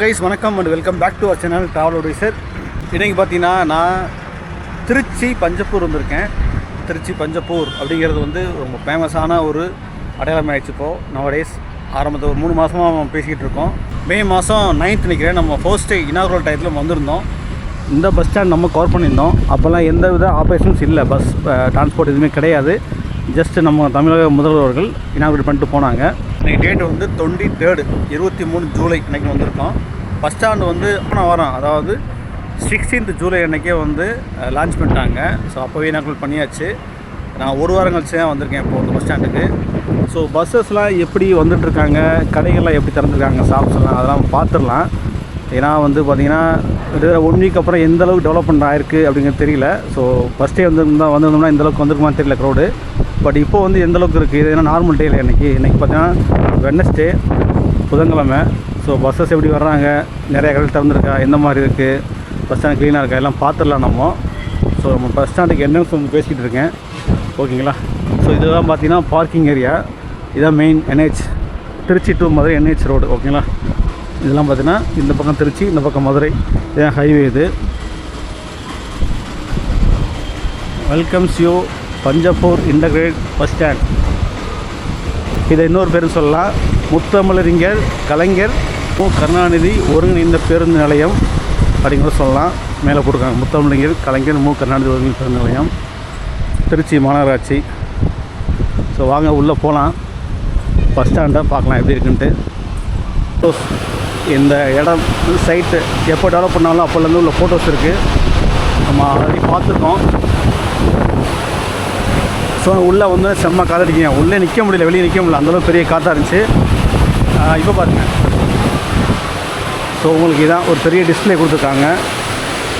Guys வணக்கம் and welcome back to our channel travel odyssey இன்றைக்கி பார்த்தீங்கன்னா நான் திருச்சி பஞ்சப்பூர் வந்திருக்கேன். திருச்சி பஞ்சப்பூர் அப்படிங்கிறது வந்து ரொம்ப ஃபேமஸான ஒரு அடையாளம் ஆயிடுச்சு இப்போது நவடேஸ் ஆரம்பத்தில் ஒரு மூணு மாதமாக பேசிக்கிட்டு இருக்கோம். மே மாதம் நைன்த் நினைக்கிறேன் நம்ம ஃபர்ஸ்ட் இனாகுரல் டயத்தில் வந்திருந்தோம். இந்த பஸ் ஸ்டாண்ட் நம்ம கவர் பண்ணியிருந்தோம். அப்போல்லாம் எந்த வித ஆப்ரேஷன்ஸ் இல்லை பஸ் டிரான்ஸ்போர்ட் எதுவுமே கிடையாது. ஜஸ்ட்டு நம்ம தமிழக முதல்வர்கள் இனாகுரேட் பண்ணிட்டு போனாங்க. இன்றைக்கி டேட் வந்து டுவெண்ட்டி தேர்டு இருபத்தி மூணு ஜூலை இன்றைக்கி வந்திருக்கோம். பஸ் ஸ்டாண்டு வந்து போன வாரம் அதாவது சிக்ஸ்டீன்த் ஜூலை அன்றைக்கே வந்து லான்ச் பண்ணிட்டாங்க. ஸோ அப்போவே இனாகுரேட் பண்ணியாச்சு. நான் ஒரு வாரம் கழிச்சு தான் வந்திருக்கேன் இப்போ இந்த பஸ் ஸ்டாண்டுக்கு ஸோ பஸ்ஸஸ்லாம் எப்படி வந்துட்டுருக்காங்க கடைகள்லாம் எப்படி திறந்துருக்காங்க ஷாப்ஸ்லாம் அதெல்லாம் பார்த்துடலாம். ஏன்னா வந்து பார்த்தீங்கன்னா ஒன் வீக் அப்புறம் எந்த அளவுக்கு டெவலப்மெண்ட் ஆயிருக்கு அப்படிங்கிறது தெரியல. ஸோ ஃபஸ்ட்டே வந்திருந்தா வந்திருந்தோம்னா இந்த அளவுக்கு வந்திருக்குமான்னு தெரியல க்ரௌடு பட் இப்போ வந்து எந்த அளவுக்கு இருக்குது இது ஏன்னா நார்மல் டே இன்றைக்கி இன்றைக்கி பார்த்தீங்கன்னா வெட்னஸ்டே புதன்கிழமை. ஸோ பஸ்ஸஸ் எப்படி வர்றாங்க? நிறைய கடை திறந்துருக்கா? எந்த மாதிரி இருக்குது பஸ் ஸ்டாண்ட் க்ளீனாக இருக்கா? எல்லாம் பார்த்துடலாம் நம்ம. ஸோ நம்ம பஸ் ஸ்டாண்டுக்கு என்னன்னு வந்து பேசிக்கிட்டு இருக்கேன். ஓகேங்களா ஸோ இதுதான் பார்த்தீங்கன்னா பார்க்கிங் ஏரியா இதான் main NH Trichy to Madurai NH road ஓகேங்களா இதெல்லாம் பார்த்தீங்கன்னா இந்த பக்கம் திருச்சி இந்த பக்கம் மதுரை. இதான் ஹைவே இது. Welcomes you Panjappur integrate bus stand. இதை இன்னொரு பேரும் சொல்லலாம். முத்தமிழறிஞர் கலைஞர் மு. கருணாநிதி ஒருங்கிணைந்த பேருந்து நிலையம் அப்படிங்கிற சொல்லலாம். மேலே கொடுக்காங்க முத்தமிழறிஞர் கலைஞர் மு. கருணாநிதி ஒருங்கிணைந்த பேருந்து நிலையம். திருச்சி மாநகராட்சி. ஸோ வாங்க உள்ளே போகலாம். பஸ் ஸ்டாண்டை பார்க்கலாம் எப்படி இருக்குன்ட்டு. இந்த இடம் சைட்டு எப்போ டெவலப் பண்ணாலும் அப்போலேருந்து உள்ள ஃபோட்டோஸ் இருக்குது நம்ம ஆல்ரெடி பார்த்துருக்கோம். ஸோ உள்ளே வந்து செம்ம காத்தடிக்கங்க உள்ளே நிற்க முடியல வெளியே நிற்க முடியல. அந்தளவுக்கு பெரிய காற்றாக இருந்துச்சு. இப்போ பாருங்க. ஸோ உங்களுக்கு இதான் ஒரு பெரிய டிஸ்பிளே கொடுத்துருக்காங்க.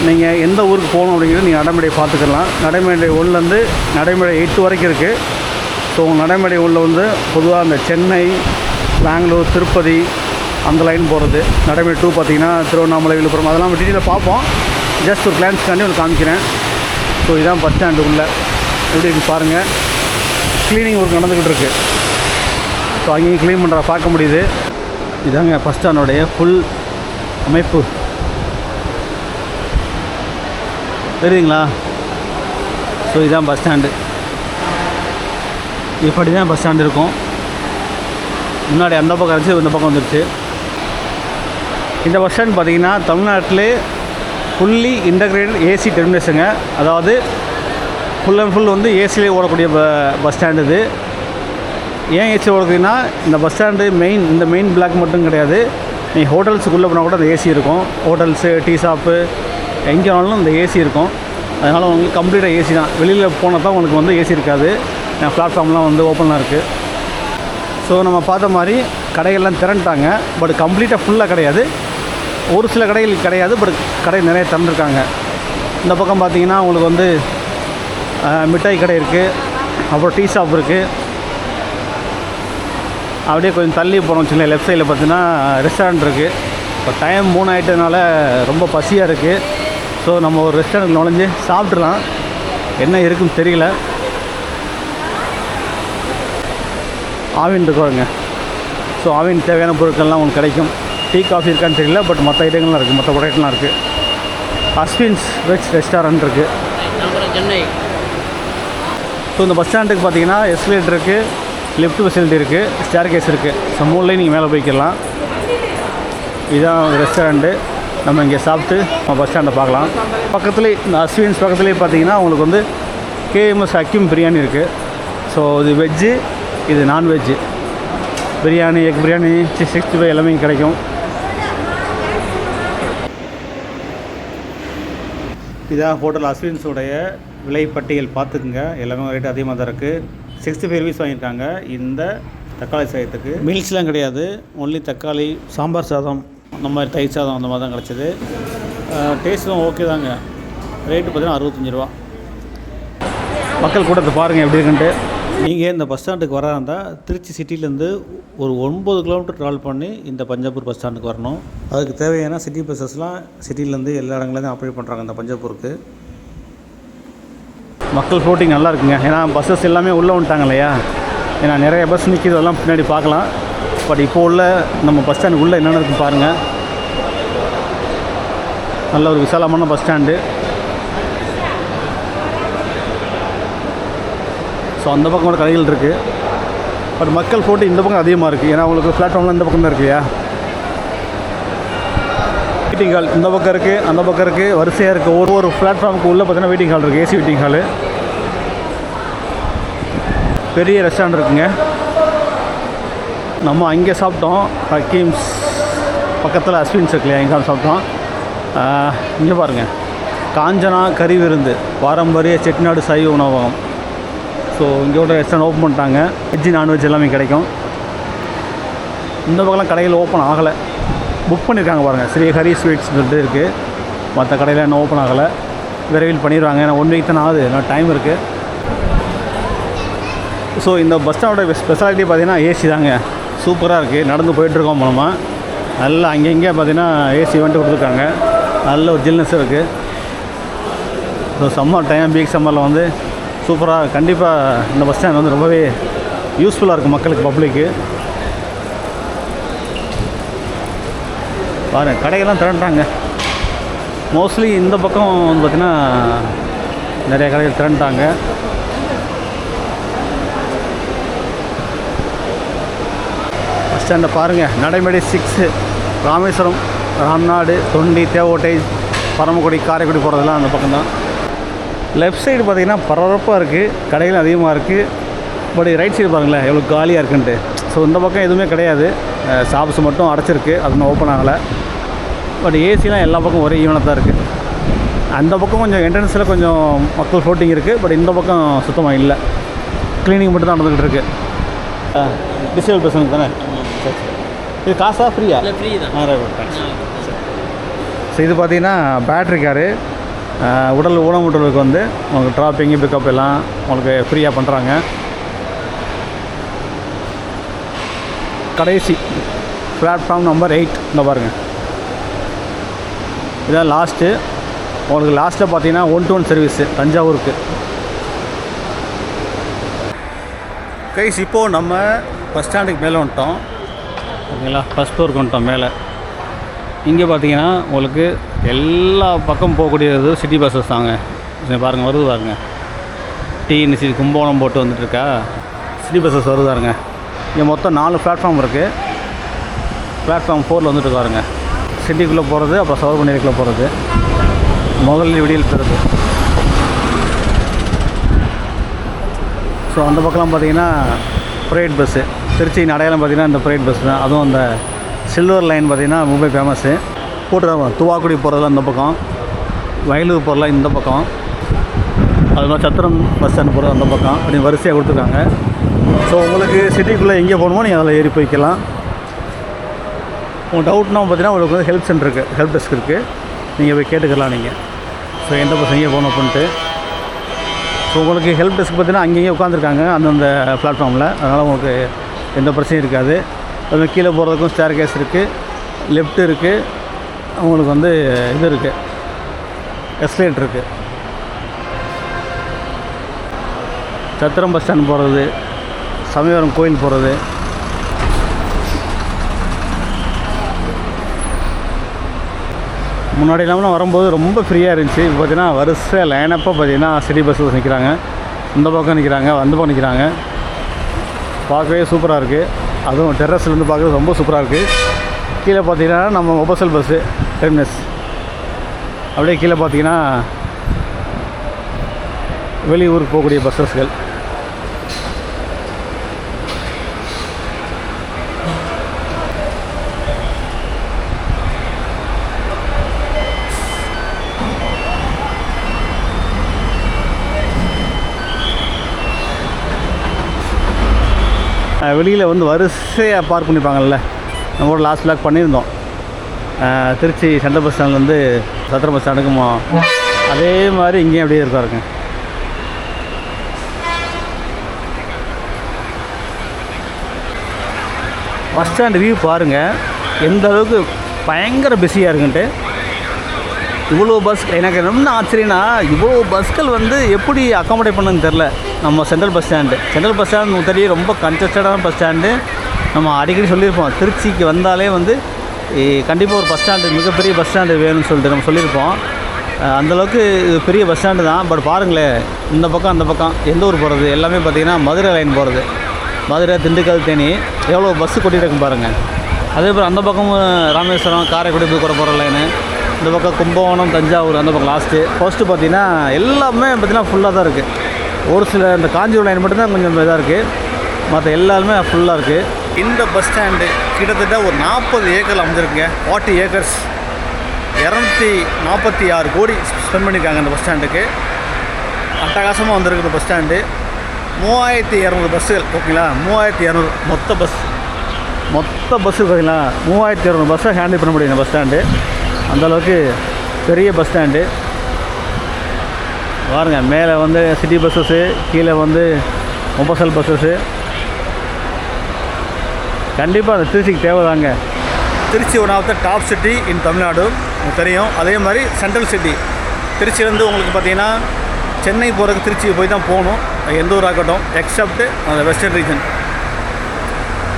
நீங்கள் எந்த ஊருக்கு போகணும் அப்படிங்கிறது நீங்கள் நடைமுறையை பார்த்துக்கலாம். நடைமுறை ஒன்றுலேருந்து நடைமுறை எட்டு வரைக்கும் இருக்குது ஸோ நடைமுறை உள்ள வந்து பொதுவாக அந்த சென்னை பெங்களூர் திருப்பதி அந்த லைன் போகிறது நடைமுறை டூ பார்த்தீங்கன்னா திருவண்ணாமலை விழுப்புரம் அதெல்லாம் டீட்டெயிலாக பார்ப்போம். ஜஸ்ட் ஒரு கிளான்ஸ்க்காண்டி உங்களுக்கு காமிக்கிறேன். ஸோ இதான் பஸ் ஸ்டாண்டு உள்ளே. எப்படி இருக்கு பாருங்கள் க்ளீனிங் ஒர்க் நடந்துக்கிட்டு இருக்கு ஸோ அங்கேயும் க்ளீன் பண்ணுற பார்க்க முடியுது. இதாங்க பஸ் ஸ்டாண்டோடைய ஃபுல் அமைப்பு. தெரியுதுங்களா? ஸோ இதுதான் பஸ் ஸ்டாண்டு இப்படி தான் பஸ் ஸ்டாண்டு இருக்கும். முன்னாடி அந்த பக்கம் இருந்துச்சு இந்த பக்கம் வந்துருச்சு. இந்த பஸ் ஸ்டாண்ட் பார்த்தீங்கன்னா தமிழ்நாட்டிலே ஃபுல்லி இன்டகிரேட்டட் ஏசி டெர்மினேஷனுங்க அதாவது ஃபுல் அண்ட் ஃபுல் வந்து ஏசிலே ஓடக்கூடிய ப பஸ் ஸ்டாண்டு இது. ஏன் ஏசி ஓடுதுன்னா இந்த பஸ் ஸ்டாண்டு மெயின் இந்த மெயின் பிளாக் மட்டும் கிடையாது. நீ ஹோட்டல்ஸுக்குள்ளே போனால் கூட அந்த ஏசி இருக்கும். ஹோட்டல்ஸு டீ ஷாப்பு எங்கே வேணாலும் இந்த ஏசி இருக்கும். அதனால் உங்களுக்கு கம்ப்ளீட்டாக ஏசி தான். வெளியில் போனால் தான் உங்களுக்கு வந்து ஏசி இருக்காது. பிளாட்ஃபார்ம்லாம் வந்து ஓப்பனாக இருக்குது ஸோ நம்ம பார்த்த மாதிரி கடைகள்லாம் திறந்துட்டாங்க. பட் கம்ப்ளீட்டாக ஃபுல்லாக கிடையாது. ஒரு சில கடைகள் கிடையாது. பட் கடை நிறைய திறந்துருக்காங்க. இந்த பக்கம் பார்த்தீங்கன்னா உங்களுக்கு வந்து மிட்டாய் கடை இருக்குது அப்புறம் டீ ஷாப் இருக்குது அப்படியே கொஞ்சம் தள்ளி போகிறோம் சின்ன லெஃப்ட் சைடில் பார்த்தீங்கன்னா ரெஸ்டாரண்ட் இருக்குது இப்போ டைம் மூணு ஆகிட்டதுனால ரொம்ப பசியாக இருக்குது ஸோ நம்ம ஒரு ரெஸ்டாரண்ட் நுழைஞ்சு சாப்பிட்றலாம் என்ன இருக்குன்னு தெரியல. ஆவின் இருக்குவாங்க ஸோ ஆவின் தேவையான பொருட்கள்லாம் உங்களுக்கு கிடைக்கும். டீ காஃபி இருக்கான்னு தெரியல பட் மற்ற ஐட்டங்கள்லாம் இருக்குது மற்ற ப்ராடக்ட்லாம் இருக்குது அஸ்வின்ஸ் வெஜ் ரெஸ்டாரண்ட் இருக்குது சென்னை ஸோ இந்த பஸ் ஸ்டாண்டுக்கு பார்த்தீங்கன்னா எஸ்கலேட்டர் இருக்குது லிஃப்ட் ஃபெசிலிட்டி இருக்குது ஸ்டேர் கேஸ் இருக்குது ஸோ மூணுலேயும் நீங்கள் மேலே போய்க்கலாம் இதுதான் ரெஸ்டாரண்ட்டு நம்ம இங்கே சாப்பிட்டு நம்ம பஸ் ஸ்டாண்டை பார்க்கலாம். பக்கத்துலேயே இந்த அஸ்வின்ஸ் பக்கத்துலேயே பார்த்தீங்கன்னா உங்களுக்கு வந்து கேஎம்எஸ் அக்யூம் பிரியாணி இருக்குது ஸோ இது வெஜ்ஜு இது non veg biryani egg biryani sixty five எல்லாமே கிடைக்கும். இதான் ஹோட்டல் அஸ்வின்ஸோடைய விலை பட்டியல் பார்த்துக்குங்க. எல்லாமே ரேட் அதிகமாக தான் இருக்குது சிக்ஸ்டி ஃபைவ் ருபீஸ் வாங்கியிருக்காங்க. இந்த தக்காளி சாதத்துக்கு மீல்ஸ்லாம் கிடையாது. ஒன்லி தக்காளி சாம்பார் சாதம் அந்த மாதிரி தயிர் சாதம் அந்த மாதிரி தான் கிடச்சிது. டேஸ்ட்டும் ஓகே தாங்க. ரேட்டு பார்த்தீங்கன்னா அறுபத்தஞ்சி ரூபா. மக்கள் கூட்டத்தை பாருங்கள் எப்படி இருக்குன்ட்டு. நீங்கள் இந்த பஸ் ஸ்டாண்டுக்கு வரா இருந்தால் திருச்சி சிட்டிலேருந்து ஒரு ஒன்பது கிலோமீட்டர் ட்ராவல் பண்ணி இந்த பஞ்சாப்பூர் பஸ் ஸ்டாண்டுக்கு வரணும். அதுக்கு தேவையான சிட்டி பஸ்ஸஸ்லாம் சிட்டிலேருந்து எல்லா இடங்களையும் ஆப்ரேட் பண்ணுறாங்க இந்த பஞ்சாப்பூருக்கு மக்கள் ஃப்ளோட்டிங் நல்லா இருக்குங்க. ஏன்னா பஸ்ஸஸ் எல்லாமே உள்ளே வந்துட்டாங்க இல்லையா? ஏன்னா நிறைய பஸ் நிற்கிது அதெல்லாம் பின்னாடி பார்க்கலாம். பட் இப்போ உள்ள நம்ம பஸ் ஸ்டாண்டுக்கு உள்ளே என்னென்ன இருக்குன்னு பாருங்கள் நல்ல ஒரு விசாலமான பஸ் ஸ்டாண்டு ஸோ அந்த பக்கம் கூட கடைகள் இருக்குது பட் மக்கள் போட்டு இந்த பக்கம் அதிகமாக இருக்குது ஏன்னா உங்களுக்கு பிளாட்ஃபார்ம்லாம் இந்த பக்கம் தான் இருக்குயா வெயிட்டிங் ஹால். இந்த பக்கம் இருக்குது அந்த பக்கம் இருக்குது வரிசையாக இருக்குது ஒரு ஒரு பிளாட்ஃபார்முக்கு உள்ளே பார்த்தீங்கன்னா வெயிட்டிங் ஹால் இருக்குது ஏசி வெயிட்டிங் ஹாலு பெரிய ரெஸ்டாரண்ட் இருக்குங்க. நம்ம அங்கே சாப்பிட்டோம். ஹக்கீம்ஸ் பக்கத்தில் அஸ்வின்ஸ் இருக்கு இல்லையா எங்கே சாப்பிட்டோம். இங்கே பாருங்கள் காஞ்சனா கறி விருந்து. பாரம்பரிய செட்டிநாடு சைவ உணவகம். ஸோ இங்கே கூட ரெஸ்டாரண்ட் ஓப்பன் பண்ணிட்டாங்க. வெஜ்ஜு நான்வெஜ் எல்லாமே கிடைக்கும். இந்த பக்கம்லாம் கடைகள் ஓப்பன் ஆகலை. புக் பண்ணியிருக்காங்க பாருங்கள் ஸ்ரீ ஹரி ஸ்வீட்ஸ் சொல்லிட்டு இருக்குது மற்ற கடையில் இன்னும் ஓப்பன் ஆகலை. விரைவில் பண்ணிடுவாங்க. ஏன்னா ஒன் வீக் தானே ஆகுது. இன்னும் டைம் இருக்குது ஸோ இந்த பஸ் ஸ்டாண்டோட ஸ்பெஷாலிட்டி பார்த்தீங்கன்னா ஏசி தாங்க. சூப்பராக இருக்குது நடந்து போயிட்டுருக்கோம் மூலமாக நல்லா அங்கே இங்கே பார்த்தீங்கன்னா ஏசி வந்துட்டு கொடுத்துருக்காங்க. நல்ல ஒரு ஜில்னஸ் இருக்குது ஸோ சம்மர் டைம் பீக் சம்மரில் வந்து சூப்பராக கண்டிப்பாக இந்த பஸ் ஸ்டாண்ட் வந்து ரொம்பவே யூஸ்ஃபுல்லாக இருக்குது மக்களுக்கு பப்ளிக்கு பாருங்க கடைகள்லாம் திரண்டுறாங்க மோஸ்ட்லி இந்த பக்கம் வந்து பார்த்திங்கன்னா நிறைய கடைகள் திரண்டுட்டாங்க பஸ் ஸ்டாண்டை பாருங்கள் நடைமேடை சிக்ஸு ராமேஸ்வரம் ராம்நாடு தொண்டி தேவோட்டை பரமக்குடி காரைக்குடி போகிறதெல்லாம் அந்த பக்கம் தான் லெஃப்ட் சைடு பார்த்தீங்கன்னா பரபரப்பாக இருக்குது கடைகள் அதிகமாக இருக்குது பட் ரைட் சைடு பாருங்களேன் எவ்வளோ காலியாக இருக்குன்ட்டு. ஸோ இந்த பக்கம் எதுவுமே கிடையாது. ஷாப்ஸ் மட்டும் அடைச்சிருக்கு. அது இன்னும் ஓப்பன் ஆகலை பட் ஏசிலாம் எல்லா பக்கம் ஒரே ஈவனாக தான் இருக்குது அந்த பக்கம் கொஞ்சம் என்ட்ரன்ஸில் கொஞ்சம் மக்கள் ஃப்ளோட்டிங் இருக்குது பட் இந்த பக்கம் சுத்தமாக இல்லை. க்ளீனிங் மட்டும் தான் நடந்துக்கிட்டு இருக்குது டிசேபிள் பர்சனுக்கு தானே? சரி சரி. இது காசா ஃப்ரீயா? இல்லை ஃப்ரீ தான். ஸோ இது பார்த்தீங்கன்னா பேட்ரி காரு உடல் ஊனமுற்றலுக்கு வந்து உங்களுக்கு ட்ராப்பிங்கு பிக்கப் எல்லாம் உங்களுக்கு ஃப்ரீயாக பண்ணுறாங்க கடைசி பிளாட்ஃபார்ம் நம்பர் எயிட் இந்த பாருங்கள் இதான் லாஸ்ட்டு உங்களுக்கு லாஸ்ட்டில் பார்த்தீங்கன்னா ஒன் டு ஒன் சர்வீஸு தஞ்சாவூருக்கு. கைஸ் இப்போது நம்ம பஸ் ஸ்டாண்டுக்கு மேலே வந்துட்டோம். ஓகேங்களா? ஃபஸ்ட் ஃப்ளோருக்கு வந்துட்டோம் மேலே. இங்கே பார்த்தீங்கன்னா உங்களுக்கு எல்லா பக்கம் போகக்கூடியது சிட்டி பஸ்ஸஸ் தாங்க. பாருங்கள் வருது பாருங்கள் டிஎன்சி கும்பகோணம் போட்டு வந்துட்டுருக்கா சிட்டி பஸ்ஸஸ் வருதாருங்க இங்கே மொத்தம் நாலு பிளாட்ஃபார்ம் இருக்குது பிளாட்ஃபார்ம் ஃபோரில் வந்துட்டு பாருங்க. சிட்டிக்குள்ளே போகிறது அப்புறம் சவர்பண்டிக்குள்ளே போகிறது முதல்ல விடியல் பெறுது. ஸோ அந்த பக்கம்லாம் பார்த்தீங்கன்னா ப்ரைவேட் பஸ்ஸு திருச்சியின் அடையாளம் பார்த்தீங்கன்னா இந்த ப்ரைவேட் பஸ் தான். அதுவும் அந்த சில்வர் லைன் பார்த்திங்கன்னா மும்பை ஃபேமஸ்ஸு போட்டு துவாக்குடி போகிறதுலாம் இந்த பக்கம். வயலூர் போகிறலாம் இந்த பக்கம். அது மாதிரி சத்திரம் பஸ் ஸ்டாண்ட் போகிறது அந்த பக்கம். அப்படின்னு வரிசையாக கொடுத்துருக்காங்க. ஸோ உங்களுக்கு சிட்டிக்குள்ளே எங்கே போகணுமோ நீங்கள் அதில் ஏறி போய்க்கலாம். உங்கள் டவுட்னா பார்த்தீங்கன்னா உங்களுக்கு வந்து ஹெல்ப் சென்டர் இருக்குது ஹெல்ப் டெஸ்க் இருக்குது நீங்கள் போய் கேட்டுக்கலாம் நீங்கள் ஸோ எந்த பஸ் எங்கே போகணும் அப்படின்ட்டு. ஸோ உங்களுக்கு ஹெல்ப் டெஸ்க் பார்த்தீங்கன்னா அங்கேயே உட்காந்துருக்காங்க அந்தந்த பிளாட்ஃபார்மில் அதனால் உங்களுக்கு எந்த பிரச்சனையும் இருக்காது. அது கீழே போகிறதுக்கும் ஸ்டேர் கேஸ் இருக்குது லெஃப்ட் இருக்குது உங்களுக்கு வந்து இது இருக்குது எஸ்லேட் இருக்குது சத்திரம் பஸ் ஸ்டாண்ட் போகிறது சமயபுரம் கோயில் போகிறது முன்னாடி இல்லாமல் வரும்போது ரொம்ப ஃப்ரீயாக இருந்துச்சு. இப்போ பார்த்தீங்கன்னா வரிசை லைனப்பாக பார்த்தீங்கன்னா சிட்டி பஸ்ஸில் நிற்கிறாங்க இந்த பக்கம் நிற்கிறாங்க அந்த பக்கம் நிற்கிறாங்க பார்க்கவே சூப்பராக இருக்குது அதுவும் டெரஸ்லேருந்து பார்க்குறது ரொம்ப சூப்பராக இருக்குது கீழே பார்த்தீங்கன்னா நம்ம ஒபசல் பஸ்ஸு டெர்மினஸ் அப்படியே கீழே பார்த்தீங்கன்னா வெளியூருக்கு போகக்கூடிய பஸ்ஸஸ்கள் வெளியில் வந்து வரிசையாக பார்க் பண்ணியிருப்பாங்கல்ல நம்ம கூட லாஸ்ட் பிளாக் பண்ணியிருந்தோம். திருச்சி சென்ட்ரல் பஸ் ஸ்டாண்ட்லேருந்து சத்திரம் பஸ் ஸ்டாண்டுக்கும் அதே மாதிரி இங்கேயும் அப்படியே இருக்காருங்க பஸ் ஸ்டாண்ட் வியூ பாருங்கள் எந்த அளவுக்கு பயங்கர பிஸியாக இருக்குன்ட்டு. இவ்வளோ பஸ் எனக்கு ரொம்ப ஆச்சரியம்னா இவ்வளோ பஸ்கள் வந்து எப்படி அக்காமடேட் பண்ணுன்னு தெரில நம்ம central bus stand. Central bus stand தெரியும் ரொம்ப கன்ஜஸ்டடான பஸ் ஸ்டாண்டு. நம்ம அடிக்கடி சொல்லியிருப்போம். திருச்சிக்கு வந்தாலே வந்து கண்டிப்பாக ஒரு பஸ் ஸ்டாண்டு மிகப்பெரிய பஸ் ஸ்டாண்டு வேணும்னு சொல்லிட்டு நம்ம சொல்லியிருப்போம். அந்தளவுக்கு இது பெரிய பஸ் ஸ்டாண்டு தான். பட் பாருங்களேன் இந்த பக்கம் அந்த பக்கம் எந்த ஊர் போகிறது எல்லாமே பார்த்தீங்கன்னா மதுரை லைன் போகிறது மதுரை திண்டுக்கல் தேனி. எவ்வளோ பஸ்ஸு கொட்டிட்டு இருக்கும் பாருங்கள் அதே போல் அந்த பக்கமும் ராமேஸ்வரம் காரைக்குடி புதுக்கோட போகிற லைனு இந்த பக்கம் கும்பகோணம் தஞ்சாவூர் அந்த பக்கம் லாஸ்ட்டு ஃபஸ்ட்டு பார்த்தீங்கன்னா எல்லாமே பார்த்தீங்கன்னா ஃபுல்லாக தான் இருக்குது ஒரு சில இந்த காஞ்சிபுரம் லைன் மட்டும்தான் கொஞ்சம் இதாக இருக்குது மற்ற எல்லாருமே ஃபுல்லாக இருக்குது இந்த பஸ் ஸ்டாண்டு கிட்டத்தட்ட ஒரு நாற்பது ஏக்கர் அமைஞ்சிருக்குங்க. ஃபார்ட்டி ஏக்கர்ஸ் இரநூத்தி நாற்பத்தி ஆறு கோடி ஸ்பெண்ட் பண்ணியிருக்காங்க அந்த பஸ் ஸ்டாண்டுக்கு அட்டகாசமாக வந்திருக்கு இந்த பஸ் ஸ்டாண்டு மூவாயிரத்தி இரநூறு பஸ்ஸுகள் ஓகேங்களா மூவாயிரத்தி இரநூறு மொத்த பஸ் மொத்த பஸ்ஸு பார்த்தீங்களா மூவாயிரத்தி இரநூறு பஸ்ஸை ஹேண்டில் பண்ண முடியும் இந்த பஸ் ஸ்டாண்டு அந்தளவுக்கு பெரிய பஸ் ஸ்டாண்டு பாருங்கள் மேலே வந்து சிட்டி பஸ்ஸஸ்ஸு கீழே வந்து மொபசல் பஸ்ஸஸ்ஸு கண்டிப்பாக அந்த திருச்சிக்கு தேவைதாங்க. Trichy one of the top city in Tamil Nadu உங்களுக்கு தெரியும். அதே மாதிரி சென்ட்ரல் சிட்டி திருச்சியிலேருந்து உங்களுக்கு பார்த்தீங்கன்னா சென்னை போகிறதுக்கு திருச்சி போய் தான் போகணும். எந்த ஊர் ஆகட்டும் எக்ஸப்ட் அந்த வெஸ்டர்ன் ரீஜன்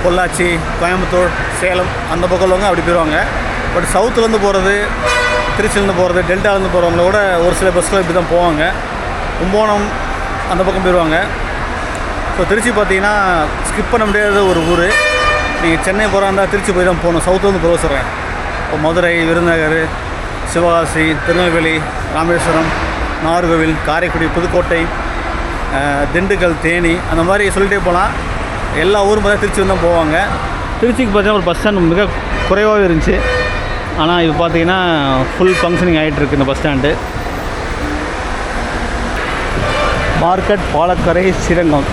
பொள்ளாச்சி கோயம்புத்தூர் சேலம் அந்த பக்கம் உள்ளவங்க அப்படி போயிடுவாங்க பட் சவுத்துலேருந்து போகிறது திருச்சியிலேருந்து போகிறது டெல்டாலேருந்து போகிறவங்கள கூட ஒரு சில பஸ்ஸில் இப்படி தான் போவாங்க. கும்போணம் அந்த பக்கம் போயிடுவாங்க. ஸோ திருச்சி பார்த்தீங்கன்னா ஸ்கிப் பண்ண முடியாத ஒரு ஊர். நீங்கள் சென்னை போகிறாருந்தா திருச்சி போய் தான் போகணும். சவுத்துலேருந்து போக சொல்கிறேன் இப்போ மதுரை விருதுநகர் சிவகாசி திருநெல்வேலி ராமேஸ்வரம் நாகர்கோவில் காரைக்குடி புதுக்கோட்டை திண்டுக்கல் தேனி அந்த மாதிரி சொல்லிட்டே போகலாம். எல்லா ஊரும் பார்த்தா திருச்சி வந்து தான் போவாங்க. திருச்சிக்கு பார்த்தீங்கன்னா ஒரு பஸ் ஸ்டாண்ட் மிக குறைவாகவே இருந்துச்சு. ஆனால் இது பார்த்தீங்கன்னா ஃபுல் ஃபங்க்ஷனிங் ஆகிட்டுருக்கு இந்த bus stand market Palakkarai Srirangam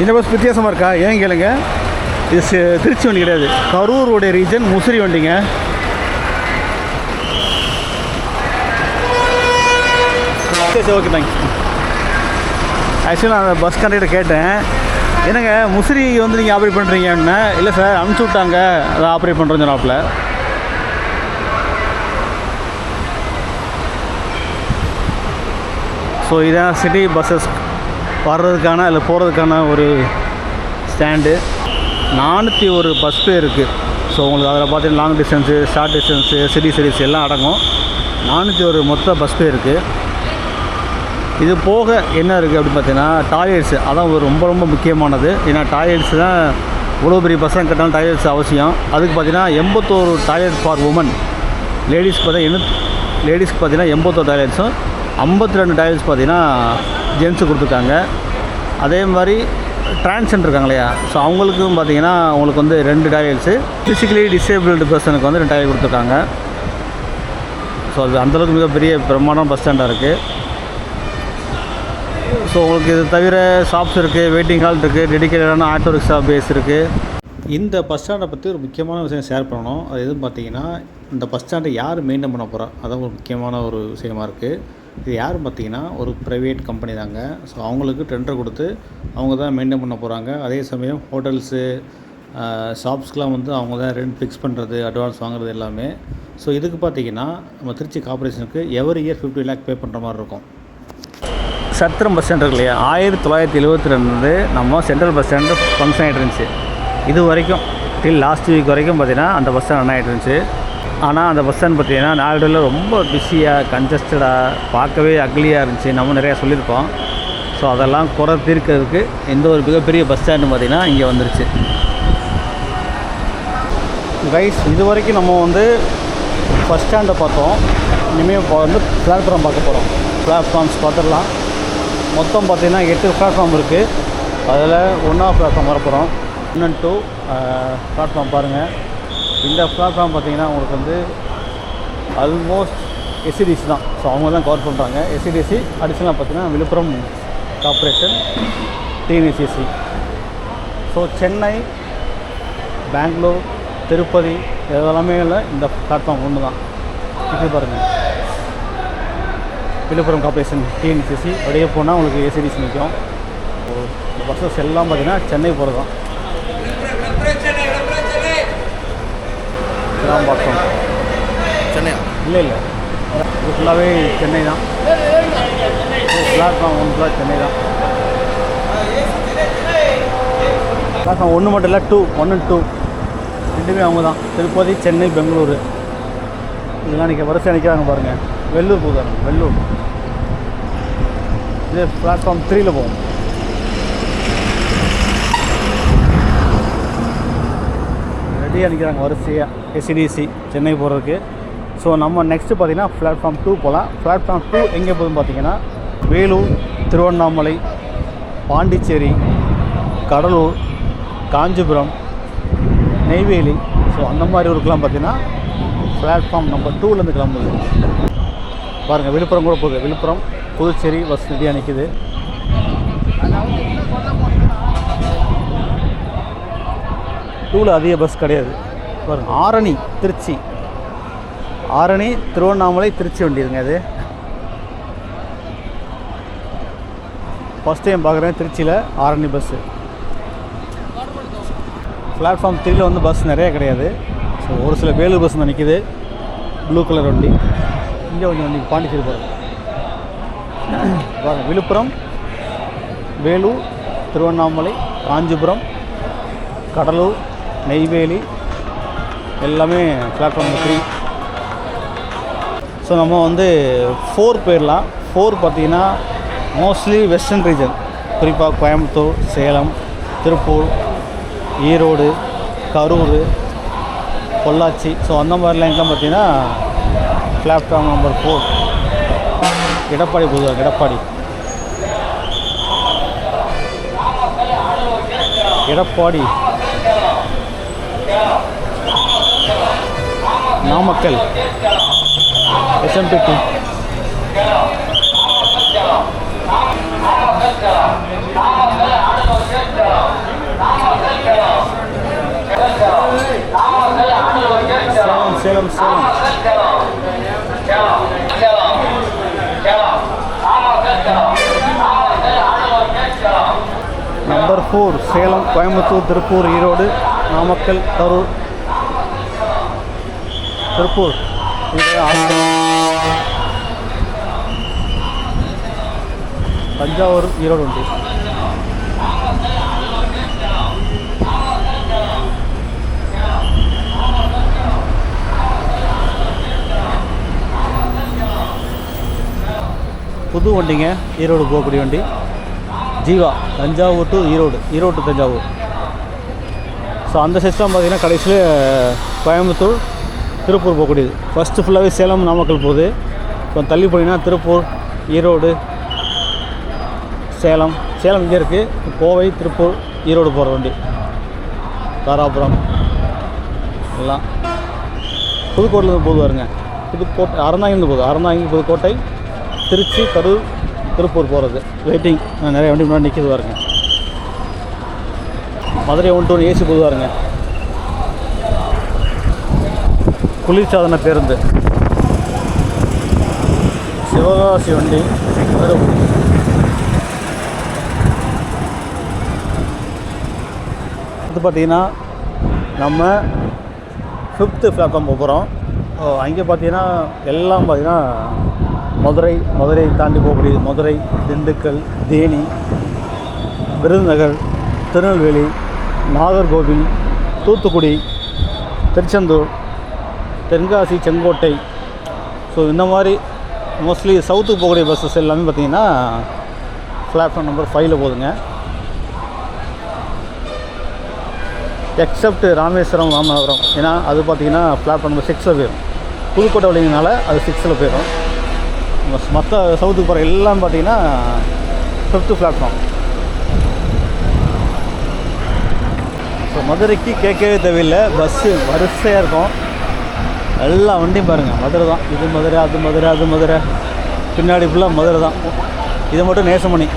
இந்த பஸ் வித்தியாசமாக இருக்கா? ஏன் கேளுங்க. இது சி- திருச்சி வண்டி கிடையாது. கரூருடைய ரீஜன் முசிறி வண்டிங்க. சரி சரி ஓகே தேங்க்ஸ் ஆக்சுவலாக நான் அந்த பஸ் கண்டக்டர் கேட்டேன். என்னங்க முசிறி வந்து நீங்கள் ஆப்ரேட் பண்ணுறீங்கன்னு இல்லை சார் அனுப்பிச்சி விட்டாங்க அதை ஆப்ரேட் பண்ணுறோம் சொன்னாப்புல? ஸோ இதான் சிட்டி பஸ்ஸஸ் வர்றதுக்கான இல்லை போகிறதுக்கான ஒரு ஸ்டாண்டு நானூற்றி ஒரு பஸ் பே இருக்குது ஸோ உங்களுக்கு அதில் பார்த்தீங்கன்னா long distance short distance city service எல்லாம் அடங்கும். நானூற்றி ஒரு மொத்த பஸ் பே இருக்குது இது போக என்ன இருக்குது அப்படின்னு பார்த்தீங்கன்னா டாய்லெட்ஸு அதான் ஒரு ரொம்ப ரொம்ப முக்கியமானது. ஏன்னா டாய்லெட்ஸ் தான் இவ்வளோ பெரிய பசங்க கட்டாலும் டாய்லெட்ஸ் அவசியம். அதுக்கு பார்த்தீங்கன்னா எண்பத்தோரு டாய்லெட் ஃபார் உமன் லேடிஸ்க்கு பார்த்தீங்கன்னா எண்ணூத் லேடிஸ்க்கு பார்த்தீங்கன்னா எண்பத்தோரு டாய்லெட்ஸும் ஐம்பத்தி ரெண்டு டாய்லெட்ஸ் பார்த்தீங்கன்னா ஜென்ஸு கொடுத்துருக்காங்க. அதே மாதிரி டிரான்ஸ்ஜெண்டர் இருக்காங்க இல்லையா? ஸோ அவங்களுக்கும் பார்த்தீங்கன்னா அவங்களுக்கு வந்து ரெண்டு டாய்லெட்ஸு ஃபிசிக்கலி டிசேபிள்டு பர்சனுக்கு வந்து ரெண்டு டாய்லெட் கொடுத்துருக்காங்க. ஸோ அது அந்தளவுக்கு மிகப்பெரிய பிரம்மாண்டம் பஸ் ஸ்டாண்டாக இருக்குது ஸோ உங்களுக்கு இது தவிர ஷாப்ஸ் இருக்குது வெயிட்டிங் ஹால் இருக்குது டெடிக்கேட்டடான ஆட்டோ ரிக்ஷா பேஸ் இருக்குது இந்த பஸ் ஸ்டாண்டை பற்றி ஒரு முக்கியமான விஷயம் ஷேர் பண்ணணும். அது எதுன்னு பார்த்தீங்கன்னா இந்த பஸ் ஸ்டாண்டை யார் மெயின்டைன் பண்ண போகிறா அதான் ஒரு முக்கியமான ஒரு விஷயமா இருக்குது இது யார் பார்த்தீங்கன்னா ஒரு ப்ரைவேட் கம்பெனி தாங்க. ஸோ அவங்களுக்கு டெண்டர் கொடுத்து அவங்க தான் மெயின்டைன் பண்ண போகிறாங்க அதே சமயம் ஹோட்டல்ஸு ஷாப்ஸ்க்கெலாம் வந்து அவங்க தான் ரெண்ட் ஃபிக்ஸ் பண்ணுறது அட்வான்ஸ் வாங்குறது எல்லாமே. ஸோ இதுக்கு பார்த்தீங்கன்னா நம்ம Trichy கார்பரேஷனுக்கு every year fifty lakh pay பண்ணுற மாதிரி இருக்கும். சத்திரம் பஸ் ஸ்டாண்ட் இருக்கு இல்லையா? ஆயிரத்தி தொள்ளாயிரத்தி எழுபத்தி ரெண்டு நம்ம சென்ட்ரல் பஸ் ஸ்டாண்டு ஃபங்க்ஷன் ஆகிட்டு இருந்துச்சு. இது வரைக்கும் டில் லாஸ்ட் வீக் வரைக்கும் பார்த்திங்கன்னா அந்த பஸ் ஸ்டாண்ட் ரன் ஆகிட்டு இருந்துச்சு. ஆனால் அந்த பஸ் ஸ்டாண்ட் பார்த்திங்கன்னா நாளடைவில் ரொம்ப பிஸியாக கன்ஜஸ்டடாக பார்க்கவே அக்லியாக இருந்துச்சு. நம்ம நிறையா சொல்லியிருக்கோம் ஸோ அதெல்லாம் குறை தீர்க்கிறதுக்கு எந்த ஒரு மிகப்பெரிய பஸ் ஸ்டாண்டு பார்த்தீங்கன்னா இங்கே வந்துருச்சு. கைஸ் இது வரைக்கும் நம்ம வந்து பஸ் ஸ்டாண்டை பார்த்தோம். இனிமேல் இப்போ வந்து பிளாட்ஃபார்ம் பார்க்க போகிறோம் பிளாட்ஃபார்ம்ஸ் பார்த்துடலாம். மொத்தம் பார்த்திங்கன்னா எட்டு பிளாட்ஃபார்ம் இருக்குது அதில் ஒன்றா பிளாட்ஃபார்ம் வரப்போகிறோம் ஒன் டூ பிளாட்ஃபார்ம் பாருங்கள் இந்த பிளாட்ஃபார்ம் பார்த்திங்கன்னா உங்களுக்கு வந்து ஆல்மோஸ்ட் எஸ்சிடிசி தான். ஸோ அவங்க தான் கவர் பண்ணுறாங்க எஸ்சிடிசி அடிஷனலாக பார்த்தீங்கன்னா Villupuram corporation TNSTC so Chennai Bangalore Tirupati இதெல்லாமே இல்லை இந்த பிளாட்ஃபார்ம் ஒன்று தான் இது பாருங்கள் விழுப்புரம் கார்பரேஷன் டிஎன்சிசி அப்படியே போனால் உங்களுக்கு ஏசிடிசி நிற்கும் இந்த பஸ்ஸஸ் எல்லாம் பார்த்தீங்கன்னா சென்னை போகிறது தான் கிராம்பாக்கம் சென்னையா? இல்லை இல்லை. இது ஃபுல்லாகவே சென்னை தான் பிளாட்ஃபார்ம் ஒன் ஃபுல்லாக சென்னை தான் பிளாட்ஃபார்ம் ஒன்று மட்டும் இல்லை டூ ஒன் அண்ட் டூ ரெண்டுமே அவங்க தான் திருப்பதி சென்னை பெங்களூரு. இதெல்லாம் நிற்க வரிசை நிற்கிறாங்க பாருங்கள் வெள்ளூர் போகிறாங்க வெள்ளூர் இது பிளாட்ஃபார்ம் த்ரீயில் போவோம் ரெடியாக நிற்கிறாங்க வரிசையாக எஸ்சிடிசி சென்னை போகிறதுக்கு ஸோ நம்ம நெக்ஸ்ட்டு பார்த்தீங்கன்னா பிளாட்ஃபார்ம் டூ போகலாம் பிளாட்ஃபார்ம் டூ எங்கே போகுதுன்னு பார்த்தீங்கன்னா வேலூர் திருவண்ணாமலை பாண்டிச்சேரி கடலூர் காஞ்சிபுரம் நெய்வேலி. ஸோ அந்த மாதிரி ஊருக்கெலாம் பார்த்தீங்கன்னா பிளாட்ஃபார்ம் நம்பர் டூலேருந்து கிளம்புது. பாருங்கள் விழுப்புரம் கூட போகுது. விழுப்புரம் புதுச்சேரி பஸ் ரெடியாக நிற்குது டூவில் அதிக பஸ் கிடையாது. பாருங்கள் ஆரணி திருச்சி. ஆரணி திருவண்ணாமலை திருச்சி வண்டிதுங்க அது ஃபஸ்ட் டைம் பார்க்குறேன் திருச்சியில் ஆரணி பஸ்ஸு பிளாட்ஃபார்ம் த்ரீல வந்து பஸ் நிறைய கிடையாது. ஸோ ஒரு சில வேலூர் பஸ் நிற்கிது ப்ளூ கலர் வண்டி. இங்கே கொஞ்சம் வண்டி பாண்டிச்சேரி போகிறோம் விழுப்புரம் வேலூர் திருவண்ணாமலை காஞ்சிபுரம் கடலூர் நெய்வேலி எல்லாமே பிளாட்ஃபார்ம் த்ரீ ஸோ நம்ம வந்து ஃபோர் போயிடலாம். ஃபோர் பார்த்திங்கன்னா மோஸ்ட்லி வெஸ்டர்ன் ரீஜன் குறிப்பாக கோயம்புத்தூர் சேலம் திருப்பூர் ஈரோடு கரூர் பொள்ளாச்சி. ஸோ அந்த மாதிரி லைன்லாம் பார்த்தீங்கன்னா platform number four Edappadi புதுவார் Edappadi Edappadi Namakkal SMBT Salem Salem Salem number four Salem Coimbatore Tiruppur Erode Namakkal Karur Tiruppur Thanjavur Erode உண்டு புது வண்டிங்க ஈரோடு போகக்கூடிய வண்டி. Jeeva Thanjavur to Erode Erode to Thanjavur. So அந்த சிஸ்டம் பார்த்திங்கன்னா கடைசியில் கோயம்புத்தூர் திருப்பூர் போகக்கூடியது. ஃபஸ்ட்டு ஃபுல்லாகவே சேலம் நாமக்கல் போகுது. இப்போ தள்ளி போனீங்கன்னா திருப்பூர் ஈரோடு சேலம். சேலம் இங்கே இருக்குது கோவை திருப்பூர் ஈரோடு போகிற வண்டி. தாராபுரம். எல்லாம். புதுக்கோட்டையிலேருந்து போகுது வருங்க புதுக்கோட்டை அறந்தாங்கிருந்து போகுது. அறந்தாங்கி புதுக்கோட்டை. திருச்சி கரூர் திருப்பூர் போகிறது வெயிட்டிங் நிறைய வண்டி முன்னாடி நிற்கிது பாருங்க. மதுரை ஒன் டூ ஏசி போது பாருங்க. குளிர்சாதன பேருந்து. சிவகாசி வண்டி மதுரை இது பார்த்தீங்கன்னா நம்ம ஃபிஃப்த்து பிளாட்ஃபார்ம் போகிறோம் அங்கே பார்த்தீங்கன்னா எல்லாம் பார்த்தீங்கன்னா மதுரை மதுரை தாண்டி போகக்கூடியது மதுரை திண்டுக்கல் தேனி விருதுநகர் திருநெல்வேலி நாகர்கோவில் தூத்துக்குடி திருச்செந்தூர் தென்காசி செங்கோட்டை. ஸோ இந்த மாதிரி மோஸ்ட்லி சவுத்துக்கு போகக்கூடிய பஸ்ஸஸ் எல்லாமே பார்த்திங்கன்னா பிளாட்ஃபார்ம் நம்பர் ஃபைவ்ல போகுதுங்க. எக்ஸப்ட் ராமேஸ்வரம் ராமநாதபுரம். ஏன்னா அது பார்த்தீங்கன்னா பிளாட்ஃபார்ம் நம்பர் சிக்ஸில் போயிடும் புதுக்கோட்டை வழிங்கனால அது சிக்ஸில் போயிடும் மற்ற சவுத்துக்கு போகிற எல்லாம் பார்த்தீங்கன்னா ஃபிஃப்த்து பிளாட்ஃபார்ம் ஸோ மதுரைக்கு கேட்கவே தேவையில்லை. பஸ்ஸு வரிசையாக இருக்கும். எல்லா வண்டியும் பாருங்கள் மதுரை தான். இது மதுரை அது மதுரை அது மதுரை. பின்னாடி ஃபுல்லாக மதுரை தான். இது மட்டும் நேசமணி.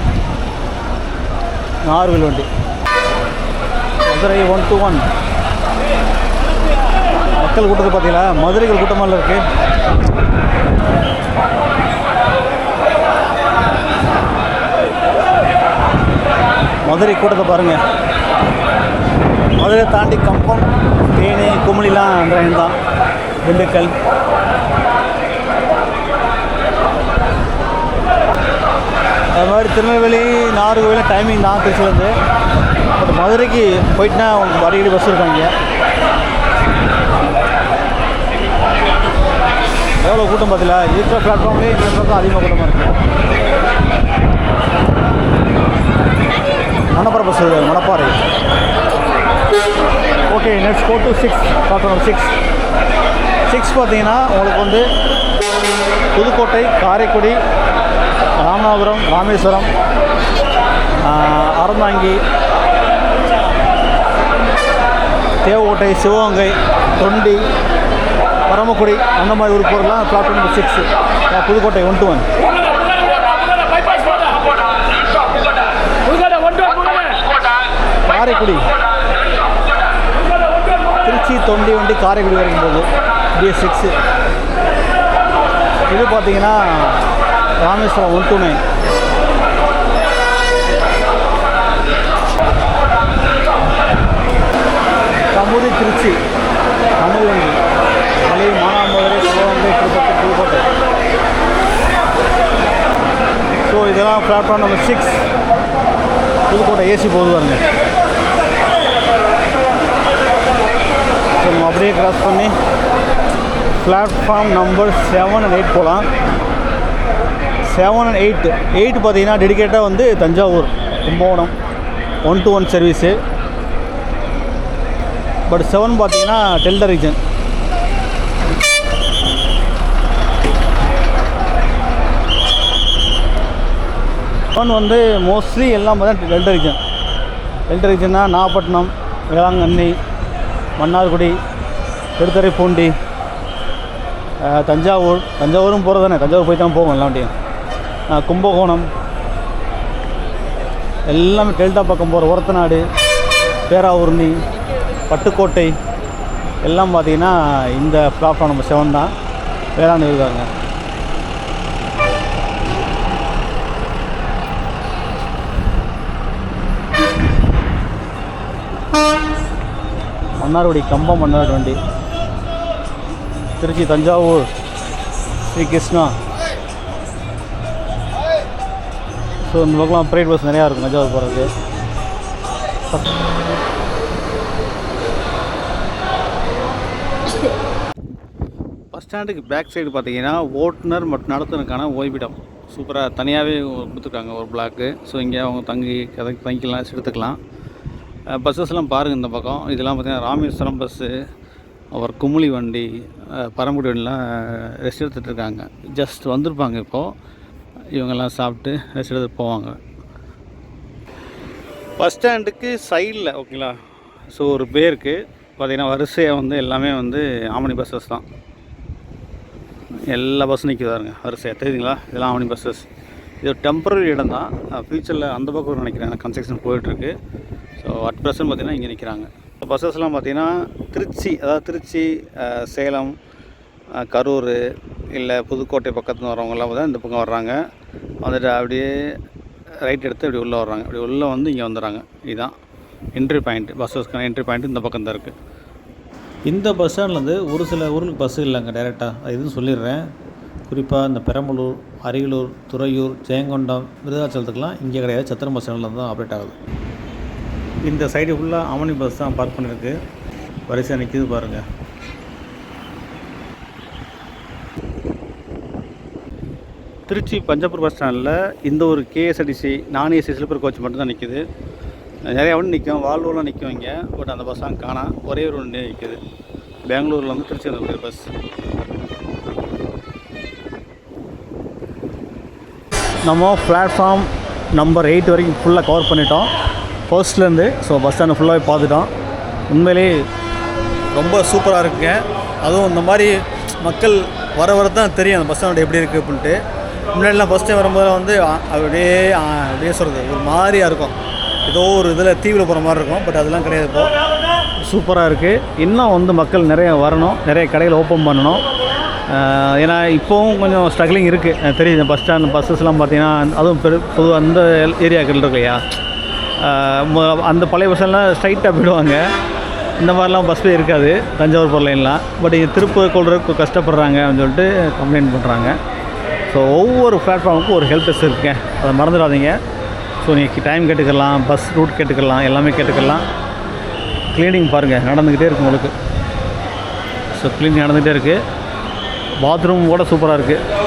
நார்வில் வண்டி. மதுரை ஒன் டு ஒன் மக்கள் கூட்டத்தை பார்த்தீங்களா மதுரைகள் கூட்டமாக இருக்குது மதுரை கூட்டத்தை பாருங்கள் மதுரை தாண்டி கம்பம் தேனி குமிழிலாம் அந்த தான். திண்டுக்கல். அது மாதிரி திருநெல்வேலி நாகர்கோவில் டைமிங் தான் திருச்சிலேருந்து பட் மதுரைக்கு போயிட்டுனா உங்களுக்கு அடிக்கடி பஸ் இருக்காங்க எவ்வளோ கூட்டம் பார்த்தீங்களா? இருக்கிற பிளாட்ஃபார்ம்லேயே இந்த அதிகமாக கூட்டமாக இருக்குது மணப்பரப்பு bus Manapparai. Okay next four to six பார்க்கணும் சிக்ஸ் சிக்ஸ் பார்த்தீங்கன்னா உங்களுக்கு வந்து புதுக்கோட்டை காரைக்குடி ராமநாதபுரம் ராமேஸ்வரம் அறந்தாங்கி தேவக்கோட்டை சிவகங்கை தொண்டி பரமக்குடி அந்த மாதிரி ஊருக்கு போகிறதுலாம் platform number six Pudukkottai one to one Karaikudi. Trichy Thondi வண்டி காரைக்குடி வரைக்கும் போகுது. பிஎஸ் சிக்ஸு இது பார்த்தீங்கன்னா Rameswaram one two nine Kamuthi Trichy. Kamuthi வண்டி. மலை மானாமதுரை சிவகங்கை திருப்பதி புதுக்கோட்டை. ஸோ இதெல்லாம் platform number six Pudukkottai AC போகுது பாருங்க ஸோ நம்ம அப்படியே கிராஸ் பண்ணி platform number seven and eight போகலாம் செவன் அண்ட் எயிட் எயிட் பார்த்தீங்கன்னா டெடிக்கேட்டாக வந்து Thanjavur Kumbakonam one to one service but seven பார்த்தீங்கன்னா டெல்டா ரீஜன் செவன் வந்து மோஸ்ட்லி எல்லாம் பார்த்தா டெல்டா ரீஜன் டெல்டா ரீஜன்னா நாகப்பட்டினம் வேளாங்கண்ணி மன்னார்குடி திருத்தறை பூண்டி. தஞ்சாவூர். தஞ்சாவூரும் போகிறது தானே தஞ்சாவூர் போய் தான் போவோம் எல்லா வண்டியும். கும்பகோணம். எல்லாமே டெல்டா பக்கம் போகிற ஒரத்தநாடு பேராவூர்ணி பட்டுக்கோட்டை. எல்லாம் பார்த்தீங்கன்னா இந்த பிளாட்ஃபார்ம் நம்பர் செவன் தான். வேளாண் இருக்காங்க. மன்னார்குடி கம்பம் மன்னார்குடி வண்டி. திருச்சி தஞ்சாவூர் ஸ்ரீ கிருஷ்ணா. ஸோ இந்த பக்கம் ப்ரைவேட் பஸ் நிறையா இருக்கும் தஞ்சாவூர் போகிறதுக்கு பஸ் ஸ்டாண்டுக்கு பேக் சைடு பார்த்தீங்கன்னா ஓட்டுநர் மற்றும் நடத்துனருக்கான ஓய்விடம். சூப்பராக தனியாகவே கொடுத்துருக்காங்க ஒரு பிளாக்கு ஸோ இங்கே அவங்க தங்கி கதை தங்கிக்கலாம் எடுத்துக்கலாம். பஸ்ஸஸ்லாம் பாருங்கள் இந்த பக்கம். இதெல்லாம் பார்த்தீங்கன்னா ராமேஸ்வரம் பஸ்ஸு அப்புறம் குமுளி வண்டி அஹ், ரெஸ்ட் எடுத்துகிட்டு இருக்காங்க ஜஸ்ட் வந்திருப்பாங்க இப்போது இவங்கெல்லாம் சாப்பிட்டு ரெஸ்ட் எடுத்துகிட்டு போவாங்க. பஸ் ஸ்டாண்டுக்கு சைடில் ஓகேங்களா ஸோ ஒரு பேருக்கு பார்த்திங்கன்னா வரிசையாக வந்து எல்லாமே வந்து ஆமணி பஸ்ஸஸ் தான். எல்லா பஸ்ஸும் நிற்கிது பாருங்க. வரிசையாக தெரியுதுங்களா? இதெல்லாம் ஆமணி பஸ்ஸஸ் இது ஒரு டெம்பரரி இடம் தான். ஃப்யூச்சரில் அந்த பக்கம் நினைக்கிறேன். கன்ஸ்ட்ரக்ஷன் போயிட்டுருக்கு. ஸோ அட் ப்ரெசன்ட் பார்த்திங்கன்னா இங்கே நிற்கிறாங்க இப்போ பஸ்ஸஸ்லாம் பார்த்திங்கன்னா திருச்சி அதாவது திருச்சி சேலம் கரூர் இல்லை புதுக்கோட்டை பக்கத்தில் வரவங்கலாம் பார்த்தா இந்த பக்கம் வர்றாங்க. வந்துட்டு அப்படியே ரைட் எடுத்து இப்படி உள்ளே வர்றாங்க. இப்படி உள்ளே வந்து இங்கே வந்துடுறாங்க. இதுதான் என்ட்ரி பாயிண்ட் பஸ்ஸஸ்க்கான என்ட்ரி பாயிண்ட் இந்த பக்கம் தான் இருக்குது இந்த பஸ் ஸ்டாண்ட்லேருந்து ஒரு சில ஊருக்கு பஸ்ஸு இல்லைங்க டைரெக்டாக அது இதுன்னு சொல்லிடுறேன். குறிப்பாக இந்த பெரம்பலூர் அரியலூர் துறையூர் ஜெயங்கொண்டம் விருதாச்சலத்துக்குலாம் இங்கே கிடையாது. சத்திரம் பஸ் ஸ்டாண்ட்லேருந்து தான் ஆப்ரேட் ஆகுது. இந்த சைடு ஃபுல்லாக அமனி பஸ் தான் பார்க் பண்ணியிருக்கு வரிசையாக நிற்கிது பாருங்கள் திருச்சி பஞ்சப்பூர் பஸ் ஸ்டாண்டில் இந்த ஒரு கேஎஸ்ஆர்டிசி நான் ஏசி ஸ்லீப்பர் கோச் மட்டும்தான் நிற்கிது நிறையா ஒன்று நிற்கும் வால்வோலாம் நிற்கும் இங்கே. பட் அந்த பஸ் அங்கே ஒரே ஒரு ஒன்று நிற்கிது பெங்களூரில் வந்து திருச்சி வந்து பஸ் நம்ம பிளாட்ஃபார்ம் நம்பர் எயிட் வரைக்கும் ஃபுல்லாக கவர் பண்ணிட்டோம். ஃபர்ஸ்ட்லேருந்து ஸோ பஸ் ஸ்டாண்டு ஃபுல்லாகவே பார்த்துட்டோம். உண்மையிலே ரொம்ப சூப்பராக இருக்குங்க. அதுவும் இந்த மாதிரி மக்கள் வர வர தான் தெரியும் அந்த பஸ் ஸ்டாண்ட் எப்படி இருக்குது அப்படின்ட்டு. முன்னாடிலாம் ஃபஸ்ட் டைம் வரும்போது வந்து அப்படியே அப்படியே சொல்கிறது ஒரு மாதிரியாக இருக்கும். ஏதோ ஒரு இதில் தீவில் போகிற மாதிரி இருக்கும் பட் அதெல்லாம் கிடையாது இப்போ. சூப்பராக இருக்குது இன்னும் வந்து மக்கள் நிறைய வரணும் நிறைய கடைகள் ஓப்பன் பண்ணணும். ஏன்னா இப்போவும் கொஞ்சம் ஸ்ட்ரகிளிங் இருக்குது தெரியுது பஸ் ஸ்டாண்ட் பஸ்ஸஸ்லாம் பார்த்தீங்கன்னா அதுவும் பெரு பொதுவாக அந்த ஏரியாக்கள் இருக்கு இல்லையா? அந்த பழைய பஸ்ஸெல்லாம் ஸ்ட்ரைட்டாக போயிடுவாங்க. இந்த மாதிரிலாம் பஸ்ஸே இருக்காது. தஞ்சாவூர் போகிற லைன்லாம் பட் இங்கே திருப்பூர் கொள்றதுக்கு கஷ்டப்படுறாங்க அப்படின்னு சொல்லிட்டு கம்ப்ளைண்ட் பண்ணுறாங்க ஸோ ஒவ்வொரு பிளாட்ஃபார்முக்கும் ஒரு ஹெல்ப் டெஸ்க் இருக்குங்க அதை மறந்துடாதீங்க. ஸோ நீங்கள் டைம் கேட்டுக்கலாம் பஸ் ரூட் கேட்டுக்கலாம் எல்லாமே கேட்டுக்கலாம். க்ளீனிங் பாருங்கள் நடந்துக்கிட்டே இருக்கும் உங்களுக்கு. ஸோ க்ளீனிங் நடந்துகிட்டே இருக்குது பாத்ரூம் கூட சூப்பராக இருக்குது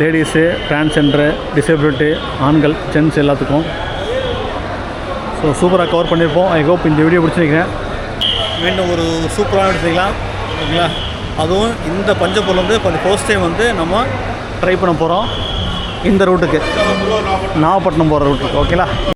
லேடிஸு டிரான்ஸெண்டரு டிசபிலிட்டி ஆண்கள் ஜென்ஸ் எல்லாத்துக்கும். ஸோ சூப்பராக கவர் பண்ணியிருப்போம். ஐ ஹோப் இந்த வீடியோ பிடிச்சிருக்கேன் மீண்டும் ஒரு சூப்பரான எடுத்துக்கலாம். ஓகேங்களா? அதுவும் இந்த பஞ்சப்பூர்ல வந்து இப்போ ஃபர்ஸ்ட் டைம் வந்து நம்ம ட்ரை பண்ண போகிறோம் இந்த ரூட்டுக்கு நாகப்பட்டினம் போகிற ரூட்டுக்கு ஓகேங்களா?